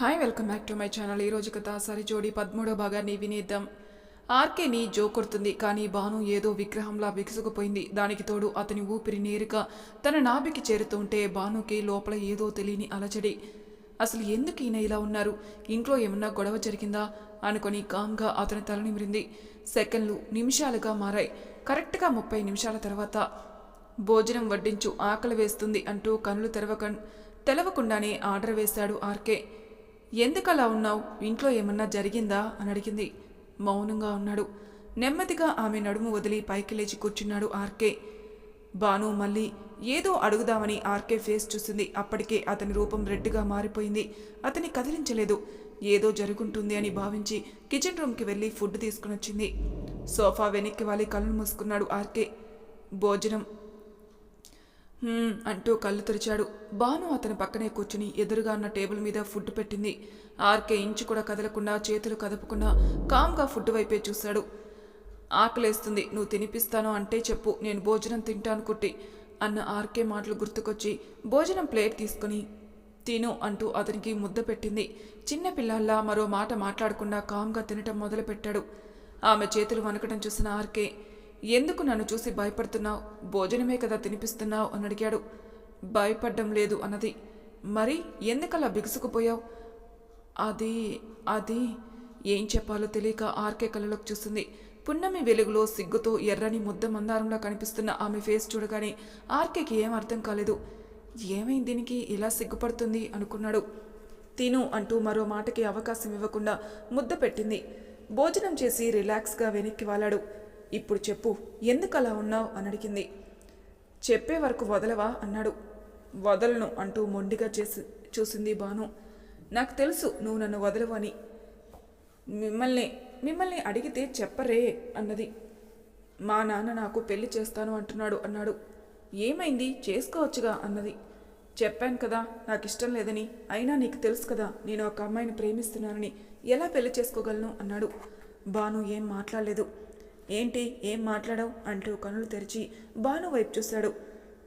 Hi welcome back to my channel. ఈరోజు కథ సరి జోడి పదమూడో భాగాన్ని వినేద్దాం. ఆర్కేని జో కొడుతుంది కానీ భాను ఏదో విగ్రహంలా బిగుసుకుపోయింది దానికి తోడు అతని ఊపిరి నేరుగా తన నాభికి చేరుతుంటే భానుకి లోపల ఏదో తెలియని అలజడి అసలు ఎందుకు ఈయన ఇలా ఉన్నారు? ఇంట్లో ఏమన్నా గొడవ జరిగిందా? అనుకొని కామ్గా అతని తల నిమిరింది. సెకండ్లు నిమిషాలుగా మారాయి. కరెక్ట్గా ముప్పై నిమిషాల తర్వాత భోజనం వడ్డించు ఆకలి వేస్తుంది అంటూ కనులు తెరవక తెలవకుండానే ఆర్డర్ వేశాడు ఆర్కే. ఎందుకలా ఉన్నావు? ఇంట్లో ఏమన్నా జరిగిందా? అని అడిగింది. మౌనంగా ఉన్నాడు. నెమ్మదిగా ఆమె నడుము వదిలి పైకి లేచి కూర్చున్నాడు ఆర్కే. బాను మళ్ళీ ఏదో అడుగుదామని ఆర్కే ఫేస్ చూసింది. అప్పటికే అతని రూపం రెడ్గా మారిపోయింది. అతని కదిలించలేదు. ఏదో జరుగుంటుంది అని భావించి కిచెన్ రూమ్కి వెళ్ళి ఫుడ్ తీసుకుని వచ్చింది సోఫా వెనక్కి వాలి కళ్ళు మూసుకున్నాడు ఆర్కే. భోజనం అంటూ కళ్ళు తెరిచాడు. బాను అతని పక్కనే కూర్చుని ఎదురుగా ఉన్న టేబుల్ మీద ఫుడ్ పెట్టింది. ఆర్కే ఇంచు కూడా కదలకుండా చేతులు కదపకుండా కామ్గా ఫుడ్ వైపే చూశాడు. ఆకలేస్తుంది నువ్వు తినిపిస్తాను అంటే చెప్పు నేను భోజనం తింటాను కుట్టి అన్న ఆర్కే మాటలు గుర్తుకొచ్చి భోజనం ప్లేట్ తీసుకుని తిను అంటూ అతనికి ముద్ద పెట్టింది. చిన్న పిల్లల్లా మరో మాట మాట్లాడకుండా కామ్గా తినటం మొదలుపెట్టాడు. ఆమె చేతులు వనకటం చూసిన ఆర్కే ఎందుకు నన్ను చూసి భయపడుతున్నావు? భోజనమే కదా తినిపిస్తున్నావు అని అడిగాడు. భయపడ్డం లేదు అన్నది. మరి ఎందుకలా బిగుసుకుపోయావు? అది అది ఏం చెప్పాలో తెలియక ఆర్కే కళ్ళలోకి చూస్తుంది పున్నమి వెలుగులో సిగ్గుతో ఎర్రని ముద్ద మందారంలా కనిపిస్తున్న ఆమె ఫేస్ చూడగానే ఆర్కేకి ఏం అర్థం కాలేదు. ఏమైంది దీనికి? ఇలా సిగ్గుపడుతుంది అనుకున్నాడు. తిను అంటూ మరో మాటకి అవకాశం ఇవ్వకుండా ముద్ద పెట్టింది. భోజనం చేసి రిలాక్స్గా వెనక్కి వాలాడు. ఇప్పుడు చెప్పు ఎందుకు అలా ఉన్నావు? అని అడిగింది. చెప్పే వరకు వదలవా? అన్నాడు. వదలను అంటూ మొండిగా చేసి చూసింది బాను నాకు తెలుసు నువ్వు నన్ను వదలవు అని. మిమ్మల్ని మిమ్మల్ని అడిగితే చెప్పరే అన్నది. మా నాన్న నాకు పెళ్ళి చేస్తాను అంటున్నాడు అన్నాడు. ఏమైంది? చేసుకోవచ్చుగా అన్నది. చెప్పాను కదా నాకు ఇష్టం లేదని. అయినా నీకు తెలుసు కదా నేను ఒక అమ్మాయిని ప్రేమిస్తున్నానని. ఎలా పెళ్ళి చేసుకోగలను? అన్నాడు. బాను ఏం మాట్లాడలేదు. ఏంటి ఏం మాట్లాడవు? అంటూ కనులు తెరిచి బాను వైపు చూశాడు.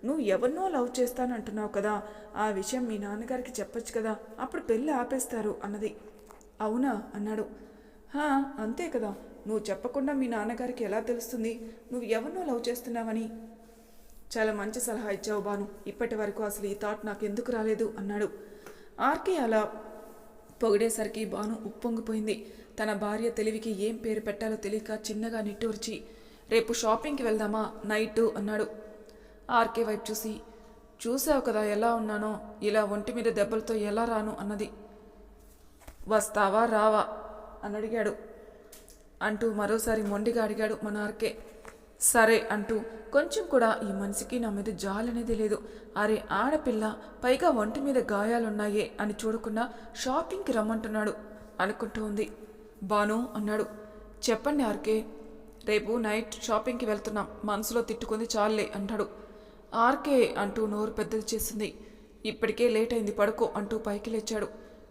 నువ్వు ఎవరినో లవ్ చేస్తానంటున్నావు కదా ఆ విషయం మీ నాన్నగారికి చెప్పొచ్చు కదా అప్పుడు పెళ్ళి ఆపేస్తారు అన్నది. అవునా? అన్నాడు. "హా, అంతే కదా. నువ్వు చెప్పకుండా మీ నాన్నగారికి ఎలా తెలుస్తుంది? నువ్వు ఎవరినో లవ్ చేస్తున్నావని? చాలా మంచి సలహా ఇచ్చావు బాను ఇప్పటి వరకు అసలు ఈ థాట్ నాకు ఎందుకు రాలేదు? అన్నాడు. ఆర్కే అలా పొగిడేసరికి బాను ఉప్పొంగిపోయింది. తన భార్య తెలివికి ఏం పేరు పెట్టాలో తెలియక చిన్నగా నిట్టూర్చి రేపు షాపింగ్కి వెళ్దామా నైట్ అన్నాడు. ఆర్కే వైపు చూసి చూసావు కదా ఎలా ఉన్నానో ఇలా ఒంటి మీద దెబ్బలతో ఎలా రాను అన్నది. వస్తావా రావా అని అడిగాడు. అంటూ మరోసారి మొండిగా అడిగాడు మన ఆర్కే. సరే అంటూ కొంచెం కూడా ఈ మనిషికి నా మీద జాలనేది లేదు. అరే ఆడపిల్ల పైగా ఒంటి మీద గాయాలున్నాయే అని చూడకుండా షాపింగ్కి రమ్మంటున్నాడు అనుకుంటూ ఉంది. బాను అన్నాడు. చెప్పండి ఆర్కే రేపు నైట్ షాపింగ్కి వెళ్తున్నాం. మనసులో తిట్టుకుంది చాలే అంటాడు ఆర్కే అంటూ నోరు పెద్దది చేసింది. ఇప్పటికే లేట్ అయింది పడుకో అంటూ పైకి లేచాడు.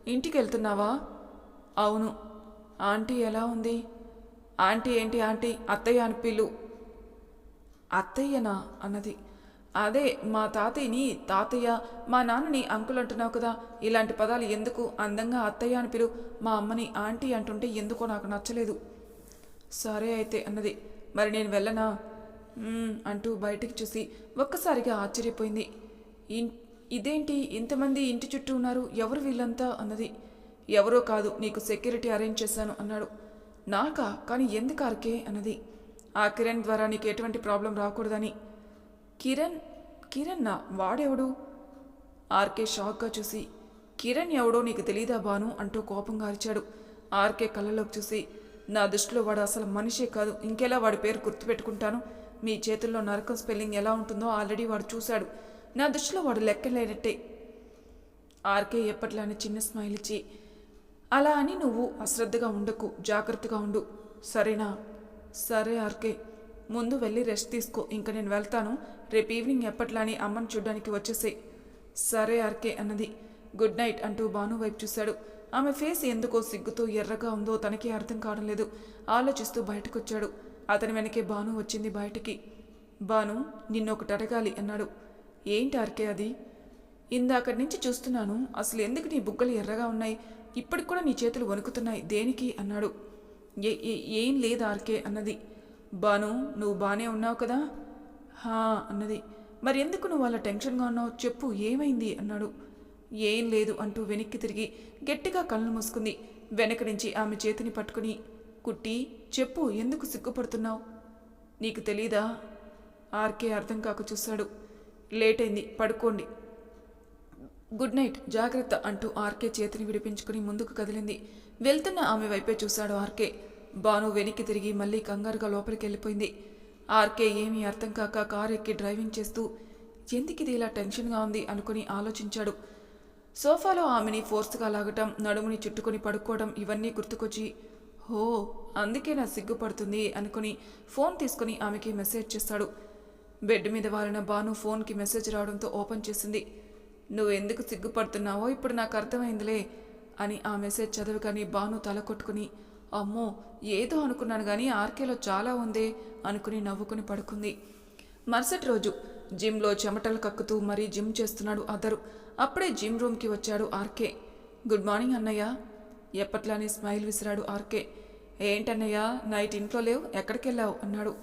ఇంటికి వెళ్తున్నావా? అవును. ఆంటీ ఎలా ఉంది? ఆంటీ ఏంటి ఆంటీ? అత్తయ్య అని పిలు. అత్తయ్యనా? అన్నది. అదే మా తాతయ్యని తాతయ్య మా నాన్నని అంకుల్ అంటున్నావు కదా ఇలాంటి పదాలు ఎందుకు అందంగా అత్తయ్య అని పిలు మా అమ్మని ఆంటీ అంటుంటే ఎందుకో నాకు నచ్చలేదు. సరే అయితే అన్నది మరి నేను వెళ్ళనా? అంటూ బయటికి చూసి ఒక్కసారిగా ఆశ్చర్యపోయింది. ఇన్- ఇదేంటి ఇంతమంది ఇంటి చుట్టూ ఉన్నారు ఎవరు వీళ్ళంతా? అన్నది ఎవరో కాదు నీకు సెక్యూరిటీ అరేంజ్ చేశాను అన్నాడు. నాకా? కానీ ఎందుకు ఆర్కే? అన్నది ఆ కిరణ్ ద్వారా నీకు ఎటువంటి ప్రాబ్లం రాకూడదని. కిరణ్ కిరణ్ నా వాడెవడు? ఆర్కే షాక్గా చూసి కిరణ్ ఎవడో నీకు తెలీదా బాను అంటూ కోపంగా అరిచాడు. ఆర్కే కళ్ళలోకి చూసి నా దృష్టిలో వాడు అసలు మనిషే కాదు ఇంకెలా వాడి పేరు గుర్తుపెట్టుకుంటాను? మీ చేతుల్లో నరకం స్పెల్లింగ్ ఎలా ఉంటుందో ఆల్రెడీ వాడు చూశాడు. నా దృష్టిలో వాడు లెక్కలేనట్టే. ఆర్కే ఎప్పట్లానే చిన్న స్మైల్ ఇచ్చి అలా అని నువ్వు అశ్రద్ధగా ఉండకు జాగ్రత్తగా ఉండు. సరేనా? సరే ఆర్కే ముందు వెళ్ళి రెస్ట్ తీసుకో ఇంక నేను వెళ్తాను. రేపు ఈవినింగ్ ఎప్పట్లాని అమ్మని చూడ్డానికి వచ్చేసేయ్ సరే ఆర్కే అన్నది. గుడ్ నైట్ అంటూ భాను వైపు చూశాడు. ఆమె ఫేస్ ఎందుకో సిగ్గుతో ఎర్రగా ఉందో తనకి అర్థం కావడం లేదు. ఆలోచిస్తూ బయటకొచ్చాడు. అతని వెనకే భాను వచ్చింది బయటికి. భాను నిన్నొకటి అడగాలి అన్నాడు. ఏంటి ఆర్కే అది? ఇందాకటి నుంచి చూస్తున్నాను. అసలు ఎందుకు నీ బుగ్గలు ఎర్రగా ఉన్నాయి? ఇప్పటికి కూడా నీ చేతులు వణుకుతున్నాయి. దేనికి? అన్నాడు. ఏ ఏ- ఏం లేదు ఆర్కే అన్నది. బాను నువ్వు బానే ఉన్నావు కదా? హా అన్నది. మరి ఎందుకు నువ్వు అలా టెన్షన్గా ఉన్నావు? చెప్పు ఏమైంది? అన్నాడు. ఏం లేదు అంటూ వెనక్కి తిరిగి గట్టిగా కళ్ళు మూసుకుంది. వెనక నుంచి ఆమె చేతిని పట్టుకుని కుట్టి చెప్పు ఎందుకు సిగ్గుపడుతున్నావు? నీకు తెలీదా? ఆర్కే అర్థం కాక చూశాడు. లేట్ అయింది పడుకోండి. గుడ్ నైట్ జాగ్రత్త అంటూ ఆర్కే చేతిని విడిపించుకుని ముందుకు కదిలింది. వెళ్తున్న ఆమె వైపే చూశాడు ఆర్కే. బాను వెనక్కి తిరిగి మళ్ళీ కంగారుగా లోపలికి వెళ్ళిపోయింది. ఆర్కే ఏమీ అర్థం కాక కారు ఎక్కి డ్రైవింగ్ చేస్తూ ఎందుకిది ఇది ఇలా టెన్షన్గా ఉంది? అనుకుని ఆలోచించాడు. సోఫాలో ఆమెని ఫోర్స్గా లాగటం నడుముని చుట్టుకొని పడుకోవడం ఇవన్నీ గుర్తుకొచ్చి హో అందుకే నా సిగ్గుపడుతుంది అనుకుని ఫోన్ తీసుకుని ఆమెకి మెసేజ్ చేస్తాడు. బెడ్ మీద వాలిన బాను ఫోన్కి మెసేజ్ రావడంతో ఓపెన్ చేసింది. నువ్వు ఎందుకు సిగ్గుపడుతున్నావో ఇప్పుడు నాకు అర్థమైందిలే అని ఆ మెసేజ్ చదవగానే బాను తల కొట్టుకుని అమ్మో ఏదో అనుకున్నాను కానీ ఆర్కేలో చాలా ఉందే అనుకుని నవ్వుకుని పడుకుంది. మరుసటి రోజు జిమ్లో చెమటలు కక్కుతూ మరీ జిమ్ చేస్తున్నాడు అదరు. అప్పుడే జిమ్ రూమ్కి వచ్చాడు ఆర్కే. గుడ్ మార్నింగ్ అన్నయ్య. ఎప్పట్లానే స్మైల్ విసిరాడు ఆర్కే. ఏంటన్నయ్య నైట్ ఇంట్లో లేవు ఎక్కడికి వెళ్ళావు అన్నాడు.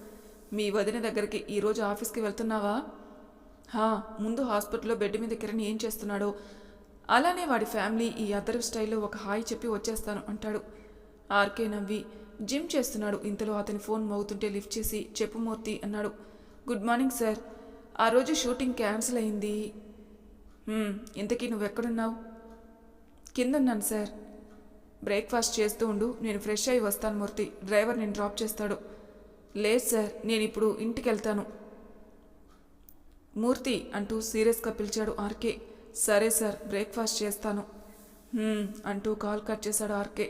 మీ వదిన దగ్గరికి ఈరోజు ఆఫీస్కి వెళ్తున్నావా? హా ముందు హాస్పిటల్లో బెడ్ మీద కిరణ్ ఏం చేస్తున్నాడో. అలానే వాడి ఫ్యామిలీ ఈ అదర్ స్టైల్లో ఒక హాయ్ చెప్పి వచ్చేస్తాను అంటాడు. ఆర్కే నవ్వి జిమ్ చేస్తున్నాడు. ఇంతలో అతని ఫోన్ మోగుతుంటే లిఫ్ట్ చేసి చెప్పు మూర్తి అన్నాడు. Good morning sir. ఆ రోజు షూటింగ్ క్యాన్సిల్ అయింది. ఇంతకీ నువ్వెక్కడున్నావు? కిందన్నాను సార్. బ్రేక్ఫాస్ట్ చేస్తూ ఉండు. నేను ఫ్రెష్ అయ్యి వస్తాను మూర్తి. డ్రైవర్ నేను డ్రాప్ చేస్తాడు. లేదు సార్. నేను ఇప్పుడు ఇంటికి వెళ్తాను మూర్తి అంటూ సీరియస్గా పిలిచాడు ఆర్కే. సరే సార్. బ్రేక్ఫాస్ట్ చేస్తాను. అంటూ కాల్ కట్ చేశాడు ఆర్కే.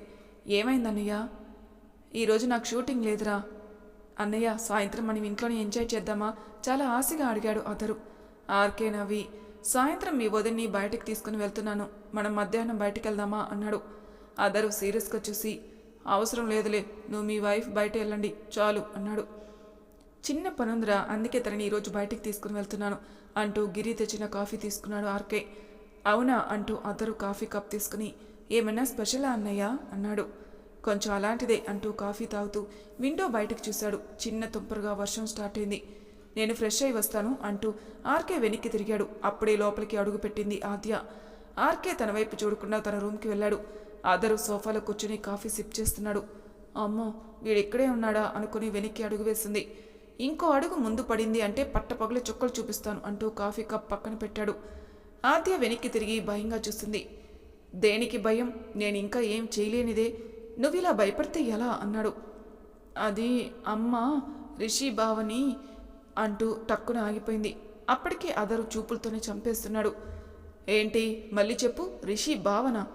ఏమైంది అన్నయ్య ఈరోజు నాకు షూటింగ్ లేదురా. అన్నయ్య సాయంత్రం మనం ఇంట్లోనే ఎంజాయ్ చేద్దామా? చాలా ఆశగా అడిగాడు అతరు ఆర్కే నవ్వి సాయంత్రం మీ వదిన్ని బయటికి తీసుకుని వెళ్తున్నాను. మనం మధ్యాహ్నం బయటకు వెళ్దామా అన్నాడు. అదరు సీరియస్గా చూసి అవసరం లేదులే నువ్వు మీ వైఫ్ బయట వెళ్ళండి చాలు అన్నాడు. చిన్న పనుందిరా అందుకే తనని ఈరోజు బయటికి తీసుకుని వెళ్తున్నాను అంటూ గిరి తెచ్చిన కాఫీ తీసుకున్నాడు ఆర్కే. అవునా అంటూ అద్దరు కాఫీ కప్ తీసుకుని ఏమైనా స్పెషలా అన్నయ్య? అన్నాడు. కొంచెం అలాంటిదే అంటూ కాఫీ తాగుతూ విండో బయటకు చూశాడు. చిన్న తుంపరుగా వర్షం స్టార్ట్ అయింది. నేను ఫ్రెష్ అయి వస్తాను అంటూ ఆర్కే వెనక్కి తిరిగాడు. అప్పుడే లోపలికి అడుగుపెట్టింది ఆద్య. ఆర్కే తన వైపు చూడకుండా తన రూమ్కి వెళ్ళాడు. ఆదరు సోఫాలో కూర్చుని కాఫీ సిప్ చేస్తున్నాడు. అమ్మో వీడిక్కడే ఉన్నాడా అనుకుని వెనక్కి అడుగు వేసింది. ఇంకో అడుగు ముందు పడింది అంటే పట్టపగలు చుక్కలు చూపిస్తాను అంటూ కాఫీ కప్ పక్కన పెట్టాడు. ఆద్య వెనక్కి తిరిగి భయంగా చూస్తుంది దేనికి భయం? నేను ఇంకా ఏం చేయలేనిదే. నువ్వు ఇలా భయపడితే ఎలా? అన్నాడు. అది అమ్మ రిషి బావని అంటూ టక్కున ఆగిపోయింది. అప్పటికే అదరు చూపులతోనే చంపేస్తున్నాడు. ఏంటి? మళ్ళీ చెప్పు. రిషి భావన?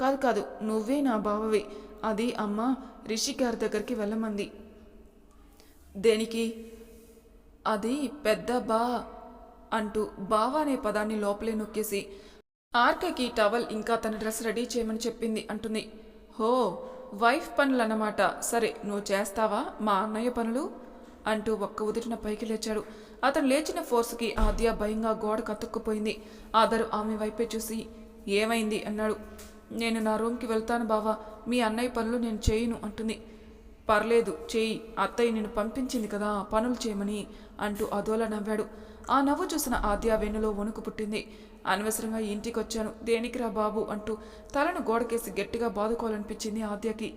కాదు కాదు నువ్వే నా బావవి. అది అమ్మ రిషి గారి దగ్గరికి వెళ్ళమంది. దేనికి? అది పెద్ద బా అంటూ బావ అనే పదాన్ని లోపలే నొక్కేసి ఆర్కేకి టవల్ ఇంకా తన డ్రెస్ రెడీ చేయమని చెప్పింది అంటుంది. హో వైఫ్ పనులన్నమాట. సరే నువ్వు చేస్తావా మా అన్నయ్య పనులు? అంటూ ఒక్క ఉదిటిన పైకి లేచాడు. అతను లేచిన ఫోర్స్కి ఆద్య భయంగా గోడ కతుక్కుపోయింది. ఆదరు ఆమె వైపే చూసి ఏమైంది? అన్నాడు. నేను నా రూమ్కి వెళ్తాను బావా. మీ అన్నయ్య పనులు నేను చేయను అంటుంది. పర్లేదు చేయి అత్తయ్య నేను పంపించింది కదా పనులు చేయమని అంటూ అదోలా నవ్వాడు. ఆ నవ్వు చూసిన ఆద్య వెన్నులో వణుకు పుట్టింది. అనవసరంగా ఇంటికి వచ్చాను దేనికిరా బాబు అంటూ తలను గోడకేసి గట్టిగా బాదుకోవాలనిపించింది ఆద్యకి.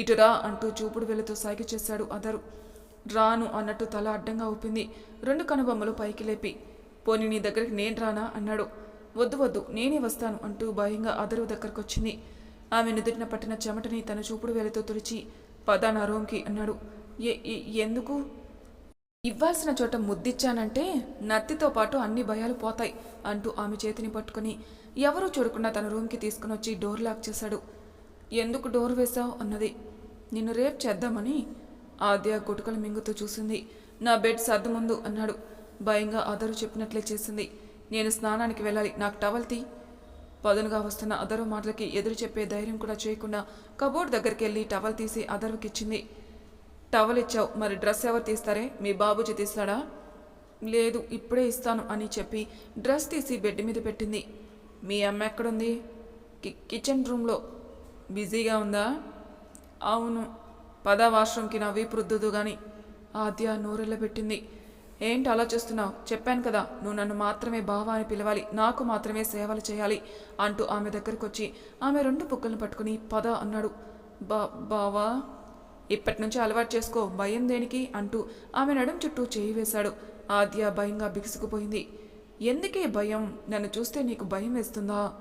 ఇటురా అంటూ చూపుడు వెలుతూ సాగి చేశాడు అదరు. రాను అన్నట్టు తల అడ్డంగా ఊపింది. రెండు కనుబొమ్మలు పైకి లేపి పోనీ నీ దగ్గరికి నేను రానా అన్నాడు. వద్దు వద్దు నేనే వస్తాను అంటూ భయంగా అదరు దగ్గరకొచ్చింది. ఆమె నుదుటిన పట్టిన చెమటని తన చూపుడు వేలతో తుడిచి పదా నా రూమ్కి అన్నాడు. ఎందుకు? ఇవ్వాల్సిన చోట ముద్దిచ్చానంటే నత్తితో పాటు అన్ని భయాలు పోతాయి అంటూ ఆమె చేతిని పట్టుకుని ఎవరూ చూడకుండా తన రూమ్కి తీసుకుని వచ్చి డోర్ లాక్ చేశాడు. ఎందుకు డోర్ వేశావు? అన్నది. నిన్ను రేప్ చేద్దామని ఆద్య గుటుకలు మింగుతూ చూసింది. నా బెడ్ సర్దు ముందు అన్నాడు. భయంగా అదరు చెప్పినట్లే చేసింది. నేను స్నానానికి వెళ్ళాలి. నాకు టవల్ తీ. పదునుగా వస్తున్న అదరు మాటలకి ఎదురు చెప్పే ధైర్యం కూడా చేయకుండా కబోర్డ్ దగ్గరికి వెళ్ళి టవల్ తీసి అదరుకిచ్చింది. టవల్ ఇచ్చావు. మరి డ్రెస్ ఎవరు తీస్తారే? మీ బాబుజీ తీస్తాడా? లేదు ఇప్పుడే ఇస్తాను అని చెప్పి డ్రెస్ తీసి బెడ్ మీద పెట్టింది. మీ అమ్మ ఎక్కడుంది? కి కిచెన్ రూమ్లో. బిజీగా ఉందా? అవును. పద వాష్రూమ్కి నా వీపు రుద్దుదు గాని ఆద్య నోరెళ్ళ పెట్టింది. ఏంటి అలా చూస్తున్నావు? చెప్పాను కదా నువ్వు నన్ను మాత్రమే బావా అని పిలవాలి. నాకు మాత్రమే సేవలు చేయాలి అంటూ ఆమె దగ్గరకు వచ్చి ఆమె రెండు బుక్కలను పట్టుకుని పద అన్నాడు. బా బావా? ఇప్పటి నుంచి అలవాటు చేసుకో భయం దేనికి అంటూ ఆమె నడుం చుట్టూ చేయి వేశాడు. ఆద్య భయంగా బిగుసుకుపోయింది. ఎందుకే భయం? నన్ను చూస్తే నీకు భయం వేస్తుందా?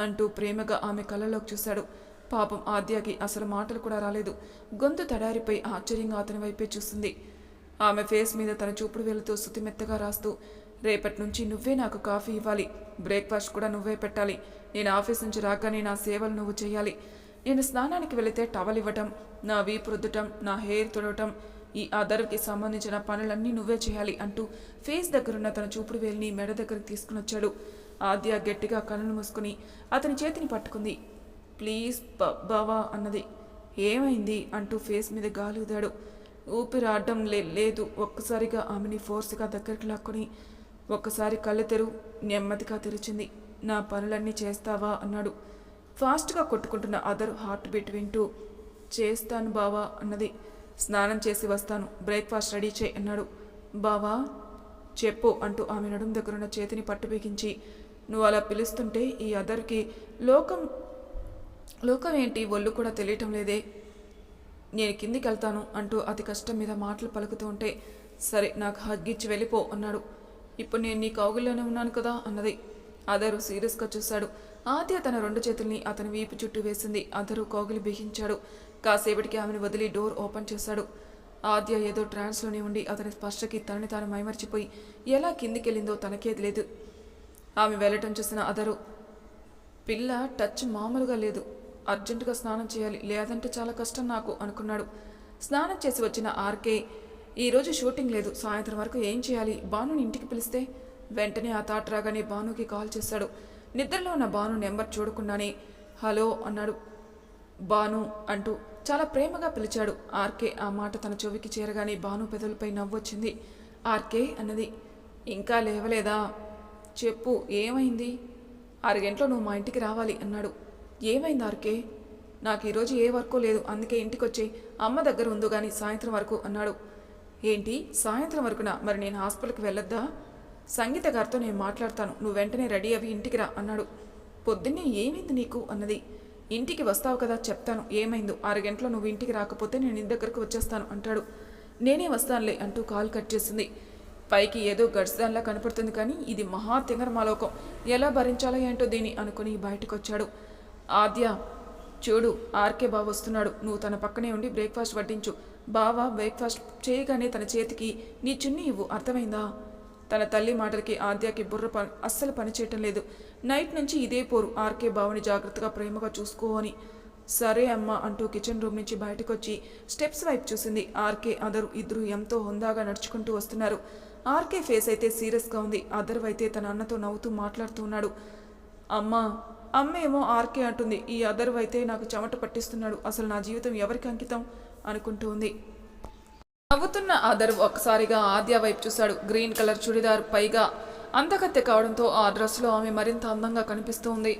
అంటూ ప్రేమగా ఆమె కళ్ళలోకి చూశాడు. పాపం ఆద్యకి అసలు మాటలు కూడా రాలేదు. గొంతు తడారిపై ఆశ్చర్యంగా అతని వైపే చూస్తుంది ఆమె ఫేస్ మీద తన చూపుడు వేలుతో శుతిమెత్తగా రాస్తూ రేపటి నుంచి నువ్వే నాకు కాఫీ ఇవ్వాలి. బ్రేక్ఫాస్ట్ కూడా నువ్వే పెట్టాలి. నేను ఆఫీస్ నుంచి రాగానే నా సేవలు నువ్వు చేయాలి. నేను స్నానానికి వెళితే టవల్ ఇవ్వటం నా వీపు రుద్దటం నా హెయిర్ తుడవటం ఈ అదర్కి సంబంధించిన పనులన్నీ నువ్వే చేయాలి అంటూ ఫేస్ దగ్గరున్న తన చూపుడు వేలిని మెడ దగ్గరికి తీసుకుని వచ్చాడు ఆద్య గట్టిగా కళ్ళను మూసుకుని అతని చేతిని పట్టుకుంది. ప్లీజ్ బ- బావా అన్నది. ఏమైంది? అంటూ ఫేస్ మీద గాలి ఊదాడు. ఊపిరి ఆడడం లే లేదు. ఒక్కసారిగా ఆమెని ఫోర్స్గా దగ్గరికి లాక్కొని ఒక్కసారి కళ్ళు తెరు నెమ్మదిగా తెరిచింది. నా పనులన్నీ చేస్తావా? అన్నాడు. ఫాస్ట్గా కొట్టుకుంటున్న అదర్ హార్ట్ బీట్ వింటూ చేస్తాను బావా అన్నది. స్నానం చేసి వస్తాను బ్రేక్ఫాస్ట్ రెడీ చేయి అన్నాడు. బావా చెప్పు అంటూ ఆమె నడుం దగ్గరున్న చేతిని పట్టు బిగించి నువ్వు అలా పిలుస్తుంటే ఈ అదర్కి లోకం లోకం ఏంటి ఒళ్ళు కూడా తెలియటం లేదే. నేను కిందికి వెళ్తాను అంటూ అతి కష్టం మీద మాటలు పలుకుతూ ఉంటే సరే నాకు హగ్గిచ్చి వెళ్ళిపో అన్నాడు. ఇప్పుడు నేను నీ కౌగుల్లోనే ఉన్నాను కదా అన్నది. అదరు సీరియస్గా చూశాడు. ఆద్య తన రెండు చేతుల్ని అతని వీపు చుట్టూ వేసింది. అదరు కోగిలి బిగించాడు. కాసేపటికి ఆమెను వదిలి డోర్ ఓపెన్ చేశాడు. ఆద్య ఏదో ట్రాన్స్లోనే ఉండి అతని స్పర్శకి తనని తాను మైమర్చిపోయి ఎలా కిందికెళ్ళిందో తనకేది లేదు ఆమె వెళ్ళటం చూసిన అదరు పిల్ల టచ్ మామూలుగా లేదు. అర్జెంటుగా స్నానం చేయాలి. లేదంటే చాలా కష్టం నాకు అనుకున్నాడు. స్నానం చేసి వచ్చిన ఆర్కే ఈరోజు షూటింగ్ లేదు. సాయంత్రం వరకు ఏం చేయాలి? భానుని ఇంటికి పిలిస్తే? వెంటనే ఆ తాట రాగానే బానుకి కాల్ చేశాడు. నిద్రలో ఉన్న బాను నెంబర్ చూడకుండానే హలో అన్నాడు. బాను అంటూ చాలా ప్రేమగా పిలిచాడు. ఆర్కే ఆ మాట తన చెవికి చేరగానే బాను పెదవులపై నవ్వొచ్చింది. ఆర్కే అన్నది. ఇంకా లేవలేదా? చెప్పు ఏమైంది? ఆరు గంటలో నువ్వు మా ఇంటికి రావాలి అన్నాడు. ఏమైంది ఆర్కే? నాకు ఈరోజు ఏ వర్కో లేదు అందుకే ఇంటికి వచ్చి అమ్మ దగ్గర ఉందో కానీ సాయంత్రం వరకు అన్నాడు. ఏంటి? సాయంత్రం వరకునా? మరి నేను హాస్పిటల్కి వెళ్ళొద్దా? సంగీత గారితో నేను మాట్లాడతాను. నువ్వు వెంటనే రెడీ అవి ఇంటికి రా అన్నాడు. పొద్దున్నే ఏమైంది నీకు? అన్నది. ఇంటికి వస్తావు కదా చెప్తాను. ఏమైందో? ఆరు గంటలో నువ్వు ఇంటికి రాకపోతే నేను నీ దగ్గరకు వచ్చేస్తాను అంటాడు. నేనే వస్తానులే అంటూ కాల్ కట్ చేసింది. పైకి ఏదో గడ్స్ కనపడుతుంది కానీ ఇది మహా తింగరమాలోకం ఎలా భరించాలో ఏంటో దీని అనుకుని బయటకు వచ్చాడు ఆద్య చూడు ఆర్కే బావ వస్తున్నాడు. నువ్వు తన పక్కనే ఉండి బ్రేక్ఫాస్ట్ వడ్డించు. బావ బ్రేక్ఫాస్ట్ చేయగానే తన చేతికి నీ చున్నీ ఇవ్వు. అర్థమైందా? తన తల్లి మాటలకి ఆద్యాకి బుర్ర ప అస్సలు పనిచేయటం లేదు. నైట్ నుంచి ఇదే పోరు. ఆర్కే బావని జాగ్రత్తగా ప్రేమగా చూసుకో అని. సరే అమ్మ అంటూ కిచెన్ రూమ్ నుంచి బయటకు వచ్చి స్టెప్స్ వైపు చూసింది. ఆర్కే అదరు ఇద్దరు ఎంతో హుందాగా నడుచుకుంటూ వస్తున్నారు. ఆర్కే ఫేస్ అయితే సీరియస్గా ఉంది. అదరు అయితే తన అన్నతో నవ్వుతూ మాట్లాడుతూ ఉన్నాడు. అమ్మా అమ్మ ఏమో ఆర్కే అంటుంది. ఈ అదరు అయితే నాకు చెమట పట్టిస్తున్నాడు. అసలు నా జీవితం ఎవరికి అంకితం? అనుకుంటూ ఉంది. నవ్వుతున్న ఆదర్ ఒకసారిగా ఆద్య వైపు చూశాడు. గ్రీన్ కలర్ చుడిదార్ పైగా అందకత్తె కావడంతో ఆ డ్రెస్లో ఆమె మరింత అందంగా కనిపిస్తూ ఉంది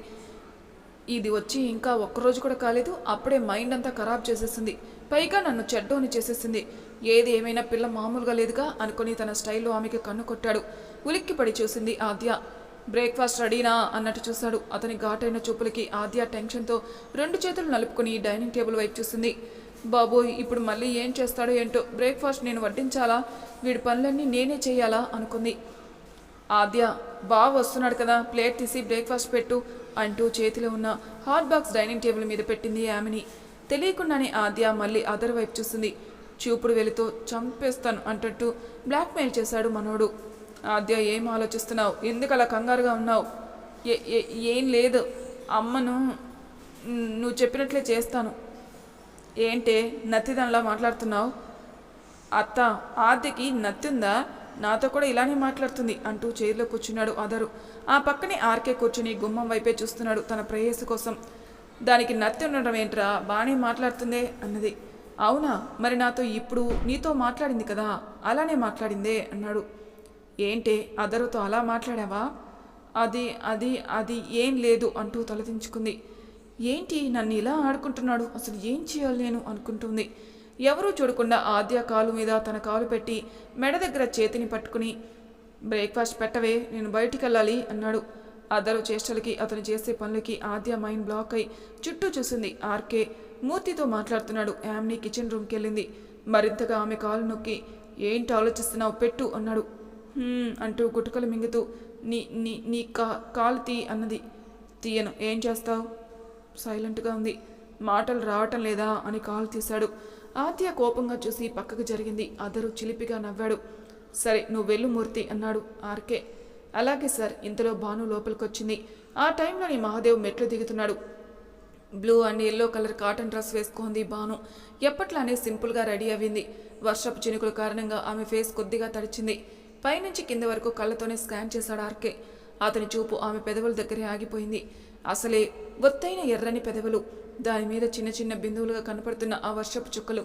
ఇది వచ్చి ఇంకా ఒక్కరోజు కూడా కాలేదు అప్పుడే మైండ్ అంతా ఖరాబ్ చేసేసింది. పైగా నన్ను చెడ్డోని చేసేసింది. ఏది ఏమైనా పిల్ల మామూలుగా లేదుగా అనుకుని తన స్టైల్లో ఆమెకి కన్ను కొట్టాడు. ఉలిక్కిపడి చూసింది ఆద్య. బ్రేక్ఫాస్ట్ రెడీనా? అన్నట్టు చూశాడు. అతని ఘాటైన చూపులకి ఆద్య టెన్షన్తో రెండు చేతులు నలుపుకుని డైనింగ్ టేబుల్ వైపు చూసింది. బాబోయ్ ఇప్పుడు మళ్ళీ ఏం చేస్తాడో ఏంటో బ్రేక్ఫాస్ట్ నేను వడ్డించాలా? వీడి పనులన్నీ నేనే చేయాలా? అనుకుంది. ఆద్య బావ వస్తున్నాడు కదా ప్లేట్ తీసి బ్రేక్ఫాస్ట్ పెట్టు అంటూ చేతిలో ఉన్న హాట్ బాక్స్ డైనింగ్ టేబుల్ మీద పెట్టింది ఆమెని. తెలియకుండానే ఆద్య మళ్ళీ అదర్ వైపు చూసింది చూపుడు వెలితో చంపేస్తాను అంటట్టు బ్లాక్మెయిల్ చేశాడు మనోడు. ఆద్య ఏం ఆలోచిస్తున్నావు? ఎందుకు అలా కంగారుగా ఉన్నావు? ఏ ఏం లేదు. అమ్మను నువ్వు చెప్పినట్లే చేస్తాను. ఏంటే నత్తిదనలా మాట్లాడుతున్నావు? అత్త ఆర్తికి నత్తిందా? నాతో కూడా ఇలానే మాట్లాడుతుంది అంటూ చైర్లో కూర్చున్నాడు అదరు ఆ పక్కనే ఆర్కే కూర్చుని గుమ్మం వైపే చూస్తున్నాడు తన ప్రేయసి కోసం. దానికి నత్తి ఉండడం ఏంట్రా? బాగానే మాట్లాడుతుందే అన్నది. అవునా? మరి నాతో ఇప్పుడు నీతో మాట్లాడింది కదా? అలానే మాట్లాడిందే అన్నాడు. ఏంటే? అదరుతో అలా మాట్లాడావా? అది అది అది ఏం లేదు అంటూ తలదించుకుంది. ఏంటి నన్ను ఇలా ఆడుకుంటున్నాడు? అసలు ఏం చేయాలి నేను? అనుకుంటుంది. ఎవరూ చూడకుండా ఆద్య కాలు మీద తన కాలు పెట్టి మెడ దగ్గర చేతిని పట్టుకుని బ్రేక్ఫాస్ట్ పెట్టవే నేను బయటికి వెళ్ళాలి అన్నాడు. అదరు చేష్టలకి అతను చేసే పనులకి ఆద్య మైండ్ బ్లాక్ అయి చుట్టూ చూసింది ఆర్కే. మూర్తితో మాట్లాడుతున్నాడు. యామ్ని కిచెన్ రూమ్కి వెళ్ళింది మరింతగా ఆమె కాలు నొక్కి ఏంటి ఆలోచిస్తున్నావు? పెట్టు అన్నాడు. అంటూ గుటుకలు మింగుతూ నీ నీ నీ కా కాలు తీ అన్నది. తీయను. ఏం చేస్తావు? సైలెంట్గా ఉంది. మాటలు రావటం లేదా? అని కాల్ తీశాడు. ఆత్య కోపంగా చూసి పక్కకు జరిగింది. అదరు చిలిపిగా నవ్వాడు. సరే నువ్వు వెళ్ళు మూర్తి అన్నాడు ఆర్కే. అలాగే సార్ ఇంతలో భాను లోపలికొచ్చింది. ఆ టైంలోని మహాదేవ్ మెట్లు దిగుతున్నాడు. Blue and yellow colour cotton dress వేసుకుంది బాను ఎప్పట్లానే సింపుల్గా రెడీ అయింది వర్షపు చినుకుల కారణంగా ఆమె ఫేస్ కొద్దిగా తడిచింది. పైనుంచి కింద వరకు కళ్ళతోనే స్కాన్ చేశాడు ఆర్కే. అతని చూపు ఆమె పెదవుల దగ్గరే ఆగిపోయింది. అసలే ఒత్తైన ఎర్రని పెదవులు. దాని మీద చిన్న చిన్న బిందువులుగా కనపడుతున్న ఆ వర్షపు చుక్కలు.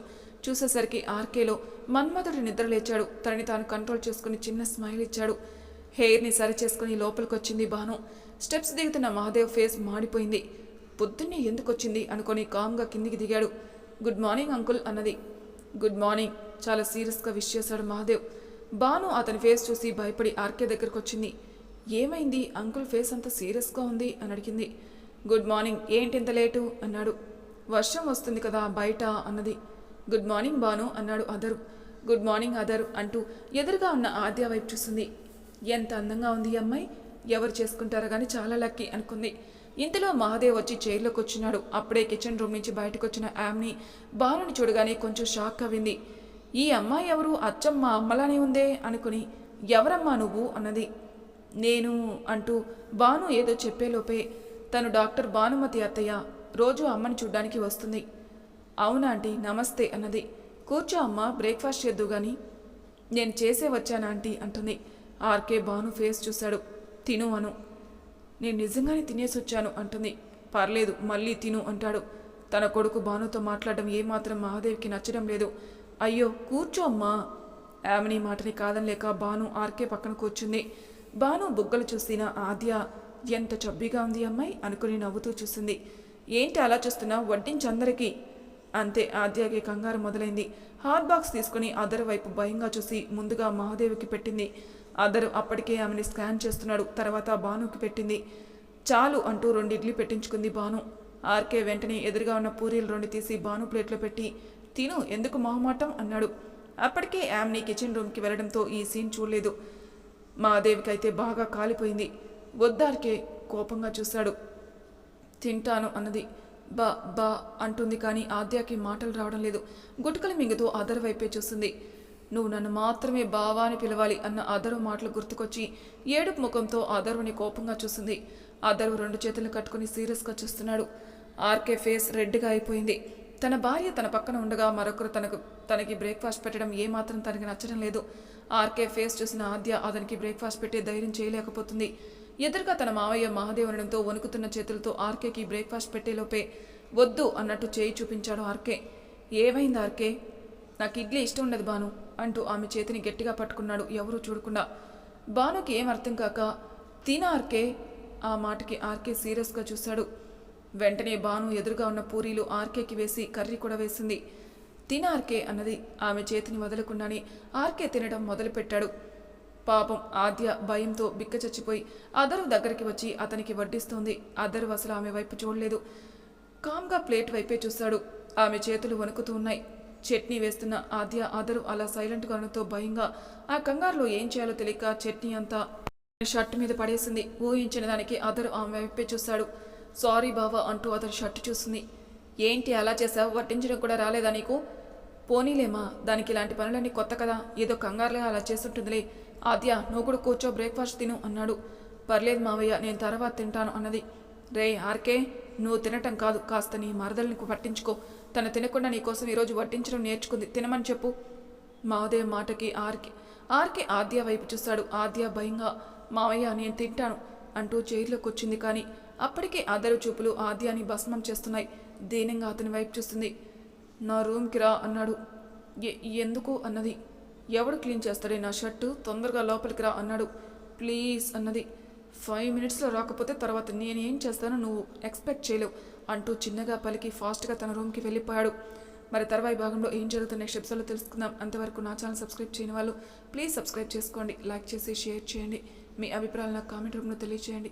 చూసేసరికి ఆర్కేలో మన్మధుడు నిద్రలేచాడు తనని తాను కంట్రోల్ చేసుకుని చిన్న స్మైల్ ఇచ్చాడు. హెయిర్ని సరి చేసుకుని లోపలికొచ్చింది బాను స్టెప్స్ దిగుతున్న మహాదేవ్ ఫేస్ మాడిపోయింది. పొద్దున్నే ఎందుకు వచ్చింది అనుకొని కామ్గా కిందికి దిగాడు. గుడ్ మార్నింగ్ అంకుల్ అన్నది. గుడ్ మార్నింగ్ చాలా సీరియస్గా విష్ చేశాడు మహాదేవ్. బాను అతని ఫేస్ చూసి భయపడి ఆర్కే దగ్గరకు వచ్చింది ఏమైంది? అంకుల్ ఫేస్ అంత సీరియస్గా ఉంది అని అడిగింది. గుడ్ మార్నింగ్ ఏంటి ఇంత లేటు? అన్నాడు. వర్షం వస్తుంది కదా బయట అన్నది. గుడ్ మార్నింగ్ బాను అన్నాడు అదరు. గుడ్ మార్నింగ్ అదరు అంటూ ఎదురుగా ఉన్న ఆద్య వైపు చూసింది. ఎంత అందంగా ఉంది ఈ అమ్మాయి. ఎవరు చేసుకుంటారో కానీ చాలా లక్కీ అనుకుంది. ఇంతలో మహాదేవ్ వచ్చి చైర్లోకి వచ్చినాడు అప్పుడే కిచెన్ రూమ్ నుంచి బయటకు వచ్చిన యామ్ని బాలుని చూడగానే కొంచెం షాక్ అవింది ఈ అమ్మాయి ఎవరు? అచ్చమ్మ అమ్మలానే ఉందే అనుకుని. ఎవరమ్మా నువ్వు? అన్నది. నేను అంటూ బాను ఏదో చెప్పేలోపే తను డాక్టర్ భానుమతి అత్తయ్య రోజు అమ్మని చూడ్డానికి వస్తుంది. అవునా ఆంటీ నమస్తే అన్నది. కూర్చో అమ్మ బ్రేక్ఫాస్ట్ చేద్దు గాని. నేను చేసే వచ్చాను ఆంటీ? అంటుంది. ఆర్కే భాను ఫేస్ చూశాడు. తిను అను. నేను నిజంగానే తినేసి వచ్చాను అంటుంది. పర్లేదు మళ్ళీ తిను అంటాడు. తన కొడుకు భానుతో మాట్లాడడం ఏమాత్రం మహాదేవ్కి నచ్చడం లేదు. అయ్యో కూర్చో అమ్మా. ఆమెని మాటని కాదనిలేక భాను ఆర్కే పక్కన కూర్చుంది. భాను బుగ్గలు చూసిన ఆద్య ఎంత చబ్బిగా ఉంది అమ్మాయి అనుకుని నవ్వుతూ చూసింది. ఏంటి అలా చూస్తున్నా? వడ్డించందరికీ అంతే ఆద్యకి కంగారు మొదలైంది. హాట్ బాక్స్ తీసుకుని అదర్ వైపు భయంగా చూసి ముందుగా మహాదేవికి పెట్టింది. అదరు అప్పటికే ఆమెని స్కాన్ చేస్తున్నాడు తర్వాత భానుకి పెట్టింది. చాలు అంటూ రెండు ఇడ్లీ పెట్టించుకుంది భాను ఆర్కే వెంటనే ఎదురుగా ఉన్న పూరీలు రెండు తీసి భాను ప్లేట్లో పెట్టి తిను ఎందుకు మొహమాటం? అన్నాడు. అప్పటికే ఆమెని కిచెన్ రూమ్కి వెళ్ళడంతో ఈ సీన్ చూడలేదు. మాదేవికైతే బాగా కాలిపోయింది. వద్దార్కే కోపంగా చూశాడు. తింటాను అన్నది. బా బా అంటుంది కానీ ఆద్యాకి మాటలు రావడం లేదు. గుటకలు మింగుతూ అదర్ వైపే చూస్తుంది. నువ్వు నన్ను మాత్రమే బావా అని పిలవాలి అన్న అదరు మాటలు గుర్తుకొచ్చి ఏడుపు ముఖంతో అదరుని కోపంగా చూసింది అదరు రెండు చేతులు కట్టుకుని సీరియస్గా చూస్తున్నాడు. ఆర్కే ఫేస్ రెడ్గా అయిపోయింది. తన భార్య తన పక్కన ఉండగా మరొకరు తనకు తనకి బ్రేక్ఫాస్ట్ పెట్టడం ఏమాత్రం తనకి నచ్చడం లేదు. ఆర్కే ఫేస్ చూసిన ఆద్య అతనికి బ్రేక్ఫాస్ట్ పెట్టే ధైర్యం చేయలేకపోతుంది. ఎదురుగా తన మావయ్య మహాదేవ్ అనడంతో వణుకుతున్న చేతులతో ఆర్కేకి బ్రేక్ఫాస్ట్ పెట్టేలోపే వద్దు అన్నట్టు చేయి చూపించాడు ఆర్కే. ఏమైంది ఆర్కే? నాకు ఇడ్లీ ఇష్టం ఉండదు బాను అంటూ ఆమె చేతిని గట్టిగా పట్టుకున్నాడు ఎవరూ చూడకుండా. బానుకి ఏం అర్థం కాక తిన ఆర్కే ఆ మాటకి ఆర్కే సీరియస్గా చూశాడు. వెంటనే బాను ఎదురుగా ఉన్న పూరీలు ఆర్కేకి వేసి కర్రీ కూడా వేసింది. తిన ఆర్కే అన్నది ఆమె చేతిని వదలకుండానే ఆర్కే తినడం మొదలుపెట్టాడు. పాపం ఆద్య భయంతో బిక్క చచ్చిపోయి అదరు దగ్గరికి వచ్చి అతనికి వడ్డిస్తోంది. అదరు అసలు ఆమె వైపు చూడలేదు. కామ్గా ప్లేట్ వైపే చూశాడు. ఆమె చేతులు వణుకుతూ ఉన్నాయి. చట్నీ వేస్తున్న ఆద్య అదరు అలా సైలెంట్గా ఉండటంతో భయంగా ఆ కంగారులో ఏం చేయాలో తెలియక చట్నీ అంతా షర్ట్ మీద పడేసింది. ఊహించిన దానికి అదరు ఆమె వైపే చూశాడు. సారీ బావా అంటూ అతని షర్ట్ చూస్తుంది ఏంటి అలా చేసావు వడ్డించడం కూడా రాలేదా నీకు? పోనీలేమా దానికి ఇలాంటి పనులన్నీ కొత్త కదా. ఏదో కంగారులే అలా చేస్తుంటుందిలే. ఆద్య నువ్వు కూడా కూర్చో బ్రేక్ఫాస్ట్ తిను అన్నాడు. పర్లేదు మావయ్య నేను తర్వాత తింటాను అన్నది. రే ఆర్కే నువ్వు తినటం కాదు. కాస్త నీ మరదల్ని పట్టించుకో. తను తినకుండా నీకోసం ఈరోజు వడ్డించడం నేర్చుకుంది. తినమని చెప్పు. మావదేవ్ మాటకి ఆర్కే. ఆర్కే ఆద్య వైపు చూశాడు ఆద్య భయంగా మావయ్య నేను తింటాను అంటూ చైర్లో వచ్చింది కానీ అప్పటికే అదరు చూపులు ఆద్యాని భస్మం చేస్తున్నాయి. దీనంగా అతని వైపు చూస్తుంది. నా రూమ్కి రా అన్నాడు. "ఎ- ఎందుకు అన్నది? ఎవడు క్లీన్ చేస్తాడే నా షర్టు? తొందరగా లోపలికి రా అన్నాడు. ప్లీజ్ అన్నది. ఫైవ్ మినిట్స్లో రాకపోతే తర్వాత నేనేం చేస్తానో నువ్వు ఎక్స్పెక్ట్ చేయలేవు అంటూ చిన్నగా పలికి ఫాస్ట్గా తన రూమ్కి వెళ్ళిపోయాడు. మరి తర్వాయి భాగంలో ఏం జరుగుతుంది నెక్స్ట్ ఎపిసోడ్లో తెలుసుకుందాం. అంతవరకు నా ఛానల్ సబ్స్క్రైబ్ చేయని వాళ్ళు ప్లీజ్ సబ్స్క్రైబ్ చేసుకోండి. లైక్ చేసి షేర్ చేయండి. మీ అభిప్రాయాలను కామెంట్ రూమ్లో తెలియజేయండి